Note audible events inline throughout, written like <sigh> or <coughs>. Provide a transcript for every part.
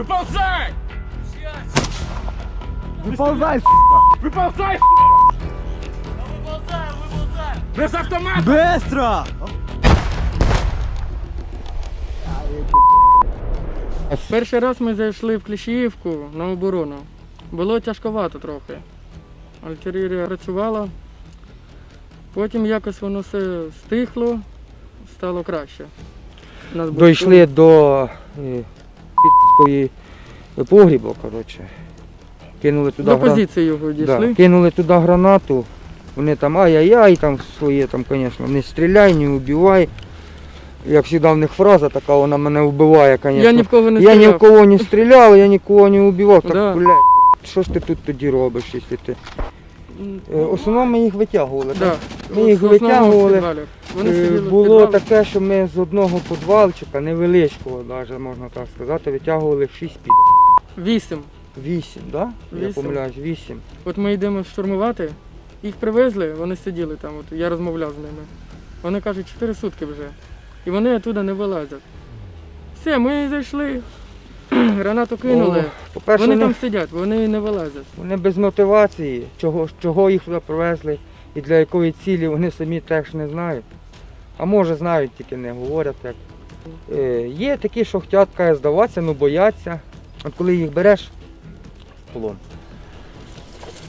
Выползай! Виповзай, Выползай! Без автомата! Быстро! Перший раз ми зайшли в Кліщіївку на оборону. Було тяжковато трохи. Артилерія працювала. Потім якось воно все стихло, стало краще. Нас було Дійшли до е, підської погрібу, коротше. Кинули туди до гра- позиції його Да, кинули туди гранату. Вони там ай-яй-яй, там своє, там, звісно, не стріляй, не убивай. Як завжди в них фраза така, вона мене вбиває, звісно. Я ні в кого не Я ні в стріляв. кого не стріляв, я нікого не убивав. Так, Да. блядь, що ж ти тут тоді робиш, якщо ти. Е, В основному ми їх витягували. Да. так? Ми їх витягували. Е, Було таке, що ми з одного підвалчика, невеличкого, навіть можна так сказати, витягували 6 під. Вісім. 8, так? Да? Я Вісім. помиляюсь, 8. От ми йдемо штурмувати, їх привезли, вони сиділи там, от я розмовляв з ними. Вони кажуть, 4 сутки вже. І вони оттуда не вилазять. Все, ми зайшли, <clears throat> гранату кинули. О, По-перше, вони вони, там сидять, вони не вилазять. вони без мотивації, чого, чого їх туди привезли і для якої цілі, вони самі теж не знають. А може знають, тільки не говорять як. Е, є такі, що хочуть каже, здаватися, ну бояться. От коли їх береш в полон,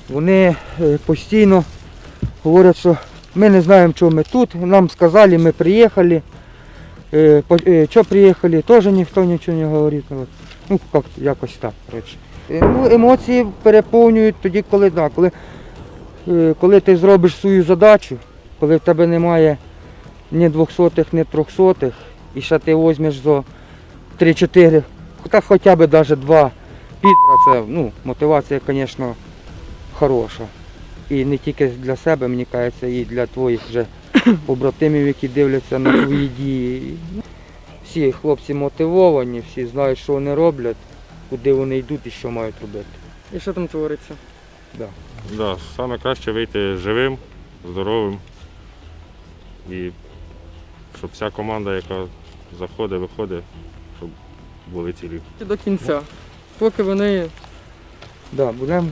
вони е, постійно говорять, що ми не знаємо, чого ми тут. Нам сказали, ми приїхали. Е, е, Що приїхали, теж ніхто нічого не говорить. Ну. Ну, як, якось так. Коротше. Ну, емоції переповнюють тоді, коли, да, коли, коли ти зробиш свою задачу, коли в тебе немає ні двохсотих, ні трьохсотих, і ще ти візьмеш за 3-4, та хоча б навіть два підра, це ну, мотивація, звісно, хороша. І не тільки для себе, мені кажеться, і для твоїх вже <coughs> побратимів, які дивляться на твої дії. Всі хлопці мотивовані, всі знають, що вони роблять, куди вони йдуть і що мають робити. І що там твориться? Да, саме краще вийти живим, здоровим. І щоб вся команда, яка заходить, виходить, щоб були цілі. До кінця. Поки вони Да, будемо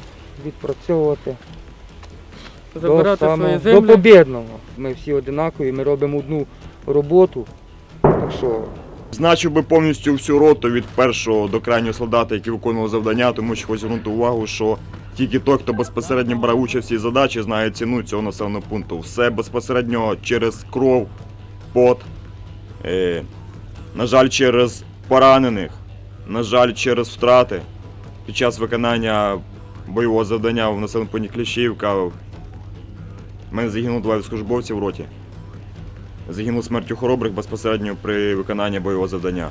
відпрацьовувати забирати до, свої самого- землі. до побєдного. Ми всі одинакові, ми робимо одну роботу. Так що Значив би повністю всю роту від першого до крайнього солдата, який виконував завдання, тому що хочу звернути увагу, що тільки той, хто безпосередньо брав участь в цій задачі, знає ціну цього населеного пункту. Все безпосередньо через кров, пот, е, на жаль, через поранених, на жаль, через втрати. Під час виконання бойового завдання в населеному пункті Кліщівка в мене загинуло два військовослужбовці в роті. Загинув смертю хоробрих безпосередньо при виконанні бойового завдання.